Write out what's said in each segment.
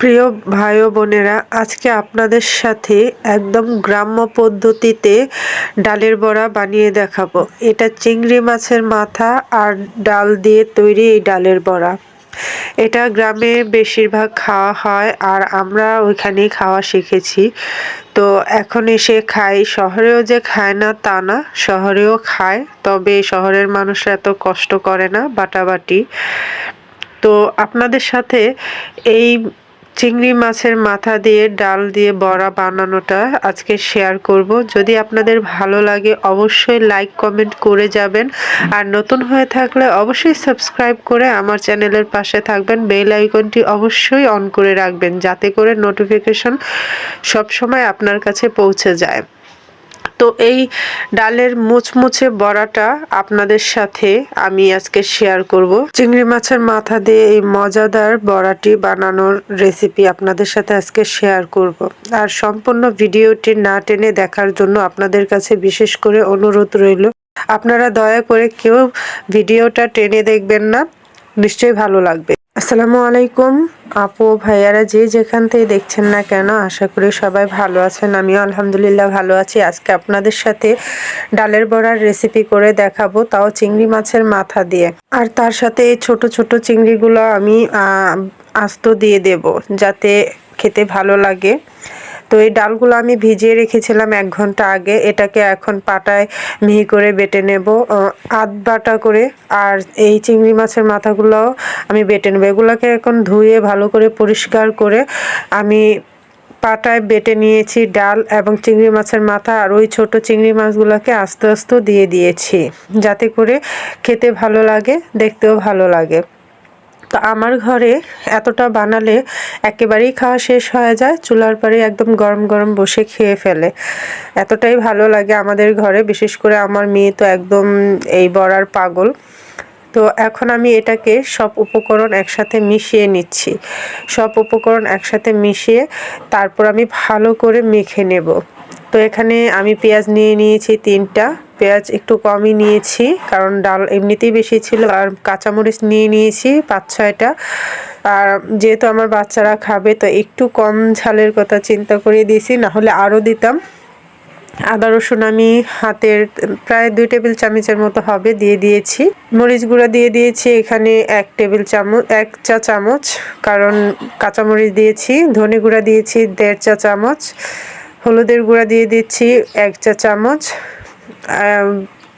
প্রিয় ভাই বোনেরা, আজকে আপনাদের সাথে একদম গ্রাম্য পদ্ধতিতে ডালের বড়া বানিয়ে দেখাবো। এটা চিংড়ি মাছের মাথা আর ডাল দিয়ে তৈরি এই ডালের বড়া। এটা গ্রামে বেশিরভাগ খাওয়া হয় আর আমরা ওইখানেই খাওয়া শিখেছি। তো এখন এসে খাই। শহরেও যে খায় না, তা না। শহরেও খায়, তবে শহরের মানুষরা এত কষ্ট করে না বাটাবাটি। তো আপনাদের সাথে এই চিংড়ি মাছের মাথা দিয়ে ডাল দিয়ে বড়া বানানোটা আজকে শেয়ার করব। যদি আপনাদের ভালো লাগে, অবশ্যই লাইক কমেন্ট করে যাবেন। আর নতুন হয়ে থাকলে অবশ্যই সাবস্ক্রাইব করে আমার চ্যানেলের পাশে থাকবেন। বেল আইকনটি অবশ্যই অন করে রাখবেন, যাতে করে নোটিফিকেশন সবসময় আপনার কাছে পৌঁছে যায়। তো এই ডালের মুচমুচে বড়াটা আপনাদের সাথে আমি আজকে শেয়ার করব। চিংড়ি মাছের মাথা দিয়ে এই মজাদার বড়াটি বানানোর রেসিপি আপনাদের সাথে আজকে শেয়ার করব। আর সম্পূর্ণ ভিডিওটি না টেনে দেখার জন্য আপনাদের কাছে বিশেষ করে অনুরোধ রইল। আপনারা দয়া করে কেউ ভিডিওটা টেনে দেখবেন না, নিশ্চয়ই ভালো লাগবে। আসসালামু আলাইকুম। আপু, ভাইয়ারা যে যেখান থেকে দেখছেন না কেন, আশা করি সবাই ভালো আছেন। আমিও আলহামদুলিল্লাহ ভালো আছি। আজকে আপনাদের সাথে ডালের বড়ার রেসিপি করে দেখাবো, তাও চিংড়ি মাছের মাথা দিয়ে। আর তার সাথে এই ছোট ছোট চিংড়িগুলো আমি আস্ত দিয়ে দেব, যাতে খেতে ভালো লাগে। তো এই ডালগুলো আমি ভিজিয়ে রেখেছিলাম এক ঘণ্টা আগে। এটাকে এখন পাটায় মিহি করে বেটে নেব আধ বাটা করে। আর এই চিংড়ি মাছের মাথাগুলোও আমি বেটে নেব। এগুলোকে এখন ধুয়ে ভালো করে পরিষ্কার করে আমি পাটায় বেটে নিয়েছি ডাল এবং চিংড়ি মাছের মাথা আর ওই ছোট চিংড়ি মাছগুলোকে আস্তে আস্তে দিয়ে দিয়েছি যাতে করে খেতে ভালো লাগে, দেখতেও ভালো লাগে। তো আমার ঘরে এতটা বানালে একেবারেই খাওয়া শেষ হয়ে যায়, চুলার পরে একদম গরম গরম বসে খেয়ে ফেলে। এতটাই ভালো লাগে আমাদের ঘরে, বিশেষ করে আমার মেয়ে তো একদম এই বড়ার পাগল। তো এখন আমি এটাকে সব উপকরণ একসাথে মিশিয়ে নিচ্ছি। সব উপকরণ একসাথে মিশিয়ে তারপর আমি ভালো করে মেখে নেব। তো এখানে আমি পেঁয়াজ নিয়ে নিয়েছি তিনটা। পেঁয়াজ একটু কমই নিয়েছি, কারণ ডাল এমনিতেই বেশি ছিল। আর কাঁচামরিচ নিয়ে নিয়েছি, পাঁচ, ছয়টা। আর যেহেতু আমার বাচ্চারা খাবে, তো একটু কম ঝালের কথা চিন্তা করে দিয়েছি, নাহলে আরও দিতাম। আদা, রসুন আমি হাতের প্রায় দুই টেবিল চামচের মতো হবে, দিয়ে দিয়েছি। মরিচ গুঁড়া দিয়ে দিয়েছি এখানে এক টেবিল চামচ, এক চা চামচ, কারণ কাঁচামরিচ দিয়েছি, ধনে গুঁড়া দিয়েছি দেড় চা চামচ, হলুদের গুঁড়া দিয়ে দিচ্ছি এক চা চামচ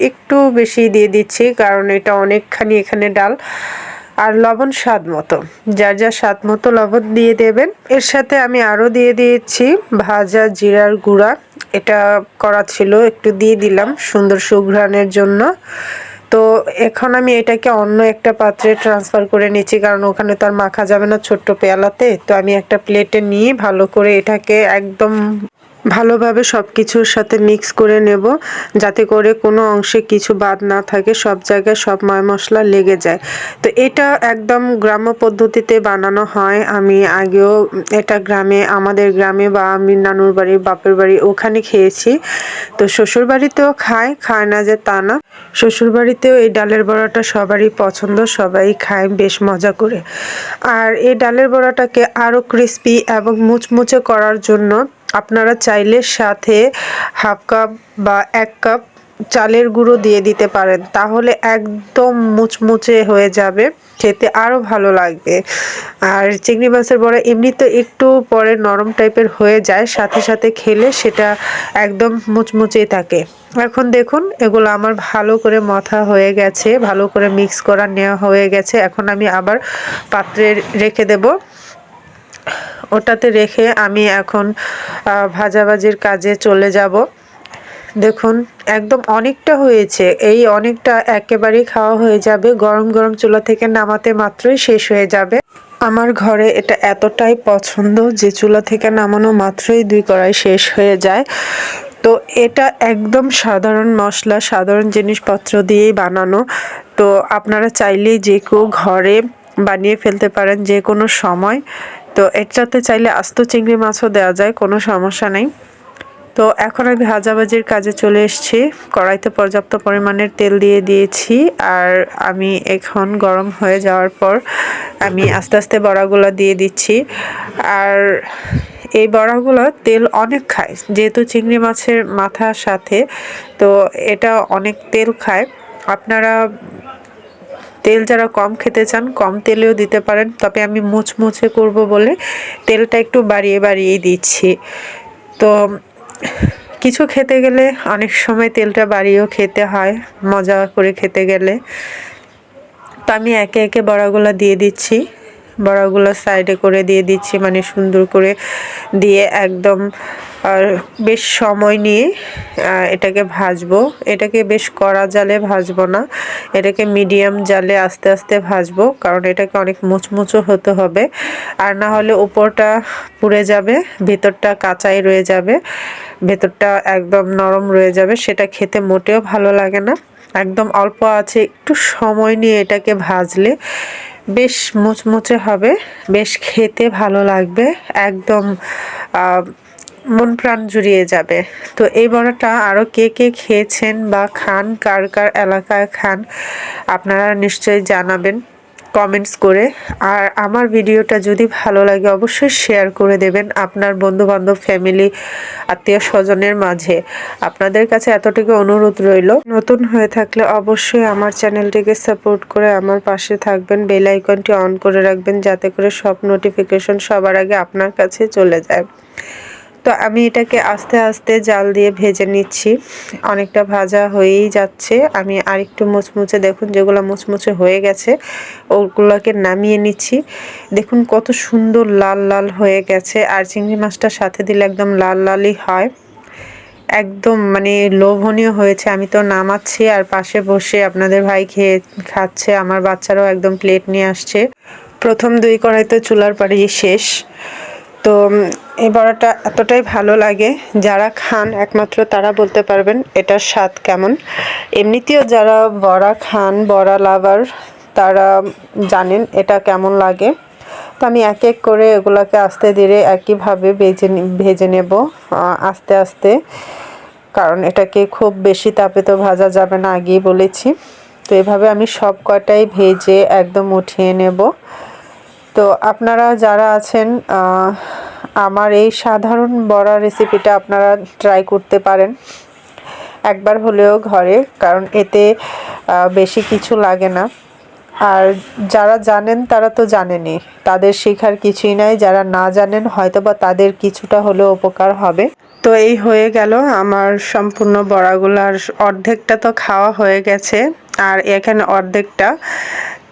একটু বেশি দিয়ে দিচ্ছি কারণ এটা অনেকখানি এখানে ডাল। আর লবণ স্বাদ মতো, যার যা স্বাদ মতো লবণ দিয়ে দেবেন। এর সাথে আমি আরও দিয়ে দিয়েছি ভাজা জিরার গুঁড়া। এটা করা ছিল, একটু দিয়ে দিলাম সুন্দর সুঘ্রাণের জন্য। তো এখন আমি এটাকে অন্য একটা পাত্রে ট্রান্সফার করে নিচ্ছি, কারণ ওখানে তো আর মাখা যাবে না ছোট্ট পেয়ালাতে। তো আমি একটা প্লেটে নিয়ে ভালো করে এটাকে একদম ভালোভাবে সব কিছুর সাথে মিক্স করে নেব, যাতে করে কোনো অংশে কিছু বাদ না থাকে, সব জায়গায় সব ময় মশলা লেগে যায়। তো এটা একদম গ্রাম্য পদ্ধতিতে বানানো হয়। আমি আগেও এটা গ্রামে, আমাদের গ্রামে বা আমি নানুর বাড়ি বাপের বাড়ি ওখানে খেয়েছি। তো শ্বশুর বাড়িতেও খায় খায় না যে তা না। শ্বশুর বাড়িতেও এই ডালের বড়াটা সবারই পছন্দ, সবাই খায়, বেশ মজা করে। আর এই ডালের বড়াটাকে আরও ক্রিস্পি এবং মুচমুচে করার জন্য আপনারা চাইলে সাথে হাফ কাপ বা এক কাপ চালের গুঁড়ো দিয়ে দিতে পারেন, তাহলে একদম মুচমুচে হয়ে যাবে, খেতে আরও ভালো লাগবে। আর চিংড়ি মাছের বড়া এমনি তো একটু পরে নরম টাইপের হয়ে যায়, সাথে সাথে খেলে সেটা একদম মুচমুচেই থাকে। এখন দেখুন, এগুলো আমার ভালো করে মাথা হয়ে গেছে, ভালো করে মিক্স করা নেওয়া হয়ে গেছে, এখন আমি আবার পাত্রে রেখে দেব। ওটাতে রেখে আমি এখন ভাজাভাজির কাজে চলে যাব। দেখুন, একদম অনেকটা হয়েছে। এই অনেকটা একেবারেই খাওয়া হয়ে যাবে। গরম গরম চুলা থেকে নামাতে মাত্রই শেষ হয়ে যাবে। আমার ঘরে এটা এতটাই পছন্দ যে চুলা থেকে নামানো মাত্রই দুই কড়াই শেষ হয়ে যায়। তো এটা একদম সাধারণ মশলা, সাধারণ জিনিসপত্র দিয়েই বানানো। তো আপনারা চাইলেই যে কেউ ঘরে বানিয়ে ফেলতে পারেন যে কোনো সময়। এটাতে চাইলে আস্ত চিংড়ি মাছও দেওয়া যায়, কোনো সমস্যা নেই। তো এখন আমি ভাজাভাজির কাজে চলে এসেছি। কড়াইতে পর্যাপ্ত পরিমাণের তেল দিয়ে দিয়েছি আর আমি এখন গরম হয়ে যাওয়ার পর আমি আস্তে আস্তে বড়াগুলো দিয়ে দিচ্ছি। আর এই বড়াগুলো তেল অনেক খায়, যেহেতু চিংড়ি মাছের মাথার সাথে, তো এটা অনেক তেল খায়। আপনারা তেল যারা কম খেতে চান, কম তেলেও দিতে পারেন। তবে আমি মুচমুচে করব বলে তেলটা একটু বাড়িয়ে বাড়িয়ে দিচ্ছি। তো কিছু খেতে গেলে অনেক সময় তেলটা বাড়িয়েও খেতে হয়, মজা করে খেতে গেলে। তো আমি একে একে বড়াগুলো দিয়ে দিচ্ছি। বড়াগুলো সাইডে করে দিয়ে দিচ্ছি মানে সুন্দর করে দিয়ে একদম, আর বেশ সময় নিয়ে এটাকে ভাজবো। এটাকে বেশ কড়া জালে ভাজবো না, এটাকে মিডিয়াম জালে আস্তে আস্তে ভাজবো, কারণ এটাকে অনেক মুচমুচো হতে হবে। আর না হলে উপরটা পুড়ে যাবে, ভেতরটা কাঁচাই রয়ে যাবে, ভেতরটা একদম নরম রয়ে যাবে, সেটা খেতে মোটেও ভালো লাগে না। একদম অল্প আছে, একটু সময় নিয়ে এটাকে ভাজলে বেশ মুচমুচে হবে, বেশ খেতে ভালো লাগবে, একদম মন প্রাণ জুড়িয়ে যাবে। তো এই বড়াটা আরও কে কে খেয়েছেন বা খান, কার কার এলাকায় খান, আপনারা নিশ্চয়ই জানাবেন। কমেন্টস করে। আর আমার ভিডিওটা যদি ভালো লাগে, অবশ্যই শেয়ার করে দেবেন আপনার বন্ধু বান্ধব ফ্যামিলি আত্মীয় স্বজনের মাঝে। আপনাদের কাছে এতটুকু অনুরোধ রইল। নতুন হয়ে থাকলে অবশ্যই আমার চ্যানেলটিকে সাপোর্ট করে আমার পাশে থাকবেন। বেল আইকনটি অন করে রাখবেন, যাতে করে সব নোটিফিকেশন সবার আগে আপনার কাছে চলে যায়। তো আমি এটাকে আস্তে আস্তে জাল দিয়ে ভেজে নিচ্ছি। অনেকটা ভাজা হয়েই যাচ্ছে। আমি আরেকটু মুচমুচে দেখুন, যেগুলো মুচমুচে হয়ে গেছে, ওগুলোকে নামিয়ে নিচ্ছি। দেখুন কত সুন্দর লাল লাল হয়ে গেছে। আর চিংড়ি মাছটার সাথে দিলে একদম লাল লালই হয়। একদম মানে লোভনীয় হয়েছে। আমি তো নামাচ্ছি আর পাশে বসে আপনাদের ভাই খেয়ে খাচ্ছে, আমার বাচ্চারাও একদম প্লেট নিয়ে আসছে। প্রথম দুই কড়াইতে চুলার পাড়ি শেষ। তো এই বড়াটা এতটাই ভালো লাগে, যারা খান, একমাত্র তারা বলতে পারবেন এটার স্বাদ কেমন। এমনিতেও যারা বড়া খান, বড়া লাভার, তারা জানেন এটা কেমন লাগে। তো আমি এক এক করে এগুলোকে আস্তে ধীরে একইভাবে ভেজে ভেজে নেব আস্তে আস্তে। কারণ এটাকে খুব বেশি তাপে তো ভাজা যাবে না, আগেই বলেছি। তো এভাবে আমি সব কটাই ভেজে একদম উঠিয়ে নেব। তো আপনারা যারা আছেন আমার এই সাধারণ বড়া রেসিপিটা আপনারা ট্রাই করতে পারেন। একবার হলেও ঘরে, কারণ এতে বেশি কিছু লাগে না। আর যারা জানেন, তারা তো জানেনই। তাদের শেখার কিছুই নাই। যারা না জানেন হয়তো বা তাদের কিছুটা হলেও উপকার হবে। তো এই হয়ে গেল আমার সম্পূর্ণ বড়াগুলার অর্ধেকটা তো খাওয়া হয়ে গেছে। আর এখানে অর্ধেকটা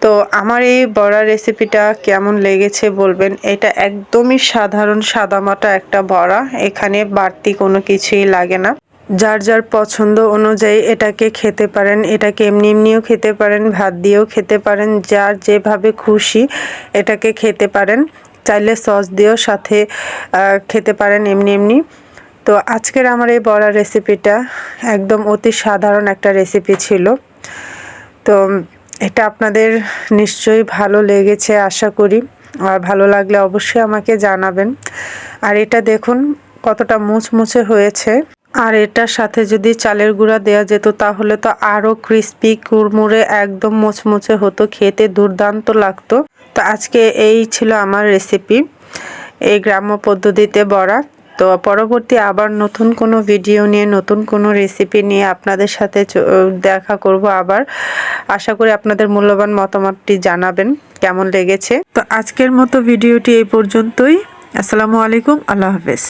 তো আমার এই বড়া রেসিপিটা কেমন লেগেছে বলবেন? এটা একদমই সাধারণ সাদামাটা একটা বড়া, এখানে বাড়তি কোনো কিছুই লাগে না। যার যার পছন্দ অনুযায়ী এটাকে খেতে পারেন, এটাকে এমনি এমনিও খেতে পারেন, ভাত দিয়েও খেতে পারেন, যার যেভাবে খুশি এটাকে খেতে পারেন। চাইলে সস দিয়েও সাথে খেতে পারেন এমনি এমনি। তো আজকের আমার এই বড়া রেসিপিটা একদম অতি সাধারণ একটা রেসিপি ছিল। তো এটা আপনাদের নিশ্চয়ই ভালো লেগেছে, আশা করি। আর ভালো লাগলে অবশ্যই আমাকে জানাবেন। আর এটা দেখুন, কতটা মুচমুচে হয়েছে। আর এটার সাথে যদি চালের গুঁড়া দেওয়া যেত, তাহলে তো আরও ক্রিস্পি কুড়মুড়ে একদম মুচমুচে হতো, খেতে দুর্দান্ত লাগতো। তো আজকে এই ছিল আমার রেসিপি এই গ্রাম্য পদ্ধতিতে বড়া। তো পরবর্তী আবার নতুন কোনো ভিডিও নিয়ে, নতুন কোনো রেসিপি নিয়ে আপনাদের সাথে দেখা করব আবার। আশা করি আপনাদের মূল্যবান মতামতটি জানাবেন, কেমন লেগেছে। তো আজকের মতো ভিডিওটি এই পর্যন্তই। আসসালামু আলাইকুম, আল্লাহ হাফেজ।